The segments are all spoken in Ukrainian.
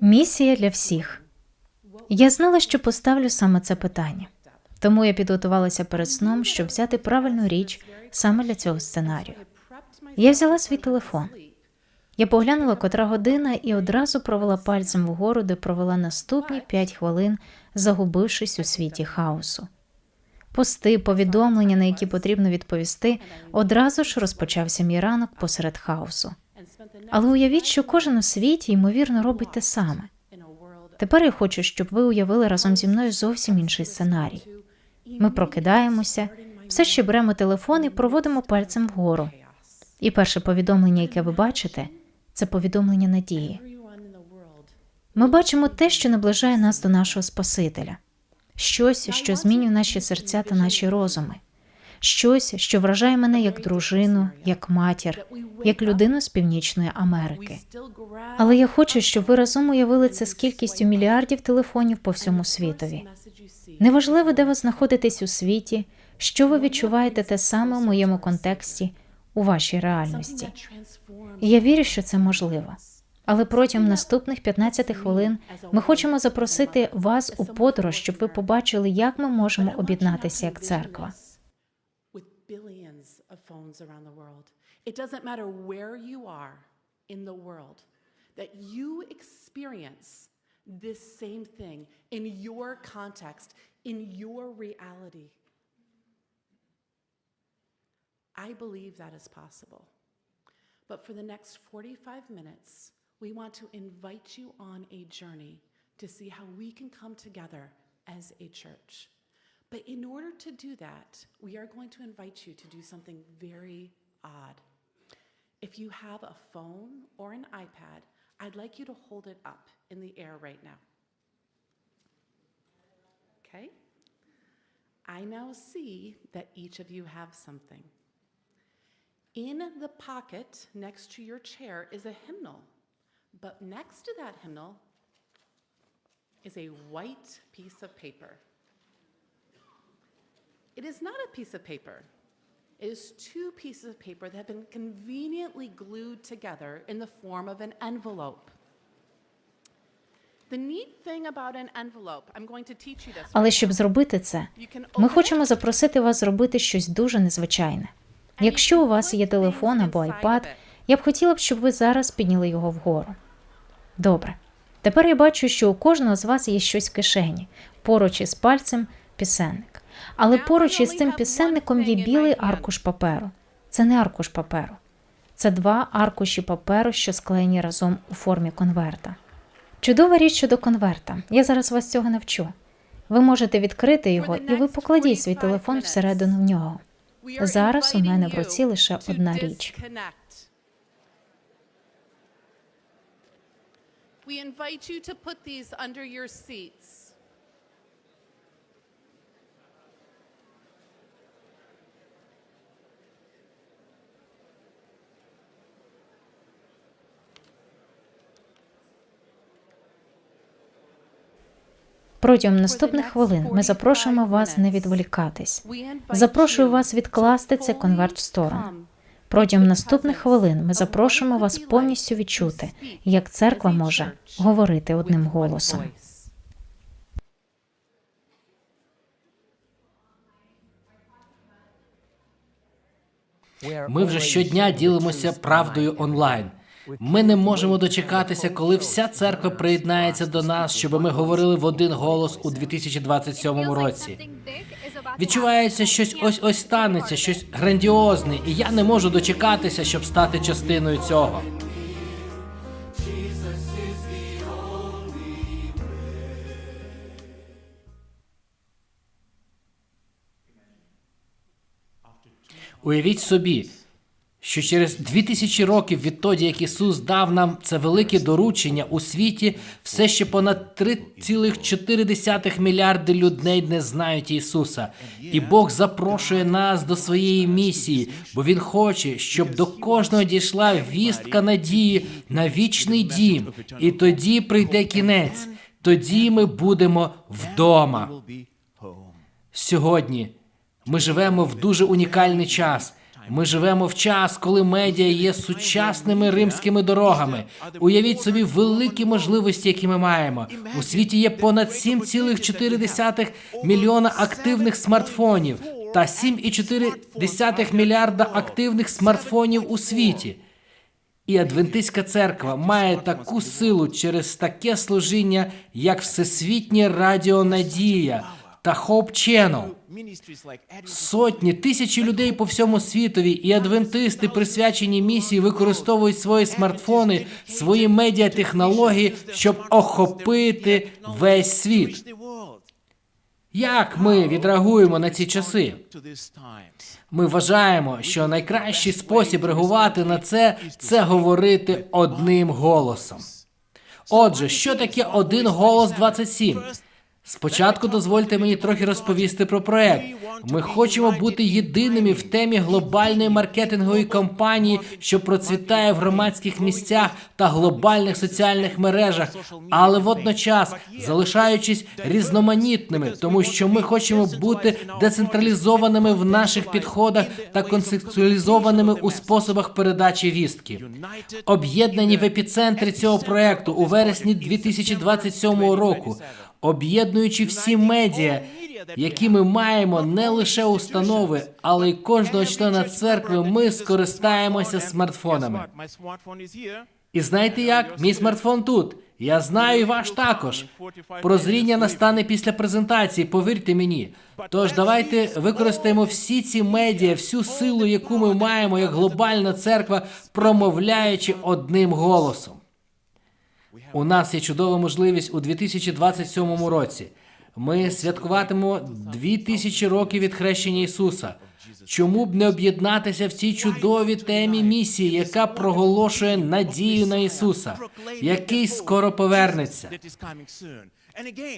Місія для всіх. Я знала, що поставлю саме це питання. Тому я підготувалася перед сном, щоб взяти правильну річ саме для цього сценарію. Я взяла свій телефон. Я поглянула, котра година, і одразу провела пальцем вгору, де провела наступні 5 хвилин, загубившись у світі хаосу. Пости, повідомлення, на які потрібно відповісти, одразу ж розпочався мій ранок посеред хаосу. Але уявіть, що кожен у світі, ймовірно, робить те саме. Тепер я хочу, щоб ви уявили разом зі мною зовсім інший сценарій. Ми прокидаємося, все ще беремо телефон і проводимо пальцем вгору. І перше повідомлення, яке ви бачите, це повідомлення надії. Ми бачимо те, що наближає нас до нашого Спасителя, щось, що змінює наші серця та наші розуми, щось, що вражає мене як дружину, як матір, як людину з Північної Америки. Але я хочу, щоб ви разом уявили це з кількістю мільярдів телефонів по всьому світові. Неважливо, де ви знаходитесь у світі, що ви відчуваєте те саме у моєму контексті, у вашій реальності. Я вірю, що це можливо. Але протягом наступних 15 хвилин ми хочемо запросити вас у подорож, щоб ви побачили, як ми можемо об'єднатися як церква. Billions of phones around the world. It doesn't matter where you are in the world, that you experience this same thing in your context, in your reality. I believe that is possible. But for the next 45 minutes, we want to invite you on a journey to see how we can come together as a church. But in order to do that, we are going to invite you to do something very odd. If you have a phone or an iPad, I'd like you to hold it up in the air right now. Okay? I now see that each of you have something. In the pocket next to your chair is a hymnal, but next to that hymnal is a white piece of paper. It is not a piece of paper. It is two pieces of paper that have been conveniently glued together in the form of an envelope. The neat thing about an envelope, I'm going to teach you this. Але щоб зробити це, ми хочемо запросити вас зробити щось дуже незвичайне. Якщо у вас є телефон або iPad, я б хотіла б, щоб ви зараз підняли його вгору. Добре. Тепер я бачу, що у кожного з вас є щось в кишені, поруч із пальцем пісенник. Але поруч із цим пісенником є білий аркуш паперу. Це не аркуш паперу. Це два аркуші паперу, що склеєні разом у формі конверта. Чудова річ щодо конверта. Я зараз вас цього навчу. Ви можете відкрити його, і ви покладіть свій телефон всередину в нього. Зараз у мене в руці лише одна річ. We invite you to put these under your seats. Протягом наступних хвилин ми запрошуємо вас не відволікатись. Запрошую вас відкласти цей конверт в сторону. Протягом наступних хвилин ми запрошуємо вас повністю відчути, як церква може говорити одним голосом. Ми вже щодня ділимося правдою онлайн. Ми не можемо дочекатися, коли вся церква приєднається до нас, щоб ми говорили в один голос у 2027 році. Відчувається, щось ось ось станеться, щось грандіозне, і я не можу дочекатися, щоб стати частиною цього. Уявіть собі, що через дві тисячі років відтоді, як Ісус дав нам це велике доручення у світі, все ще понад 3,4 мільярди людей не знають Ісуса. І Бог запрошує нас до своєї місії, бо Він хоче, щоб до кожного дійшла вістка надії на вічний дім. І тоді прийде кінець. Тоді ми будемо вдома. Сьогодні ми живемо в дуже унікальний час. Ми живемо в час, коли медіа є сучасними римськими дорогами. Уявіть собі великі можливості, які ми маємо. У світі є понад 7,4 мільйона активних смартфонів та 7,4 мільярда активних смартфонів у світі. І Адвентистська церква має таку силу через таке служіння, як Всесвітнє Радіо Надія та Hope Channel. Сотні, тисячі людей по всьому світові і адвентисти, присвячені місії, використовують свої смартфони, свої медіатехнології, щоб охопити весь світ. Як ми відреагуємо на ці часи? Ми вважаємо, що найкращий спосіб реагувати на це це говорити одним голосом. Отже, що таке один голос 27? Спочатку дозвольте мені трохи розповісти про проект. Ми хочемо бути єдиними в темі глобальної маркетингової кампанії, що процвітає в громадських місцях та глобальних соціальних мережах, але водночас залишаючись різноманітними, тому що ми хочемо бути децентралізованими в наших підходах та концептуалізованими у способах передачі вістки. Об'єднані в епіцентрі цього проекту у вересні 2027 року, об'єднуючи всі медіа, які ми маємо не лише установи, але й кожного члена церкви. Ми скористаємося смартфонами. І знаєте як? Мій смартфон тут. Я знаю і ваш також. Прозріння настане після презентації, повірте мені. Тож давайте використаємо всі ці медіа, всю силу, яку ми маємо як глобальна церква, промовляючи одним голосом. У нас є чудова можливість у 2027 році. Ми святкуватимемо 2000 років від хрещення Ісуса. Чому б не об'єднатися в цій чудовій темі місії, яка проголошує надію на Ісуса, який скоро повернеться?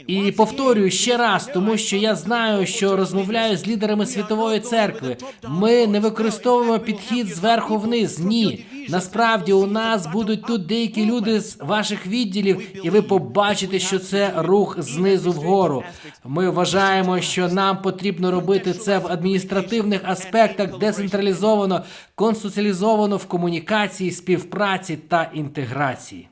І повторюю ще раз, тому що я знаю, що розмовляю з лідерами світової церкви. Ми не використовуємо підхід зверху вниз. Ні, насправді у нас будуть тут деякі люди з ваших відділів, і ви побачите, що це рух знизу вгору. Ми вважаємо, що нам потрібно робити це в адміністративних аспектах, децентралізовано, консоціалізовано в комунікації, співпраці та інтеграції.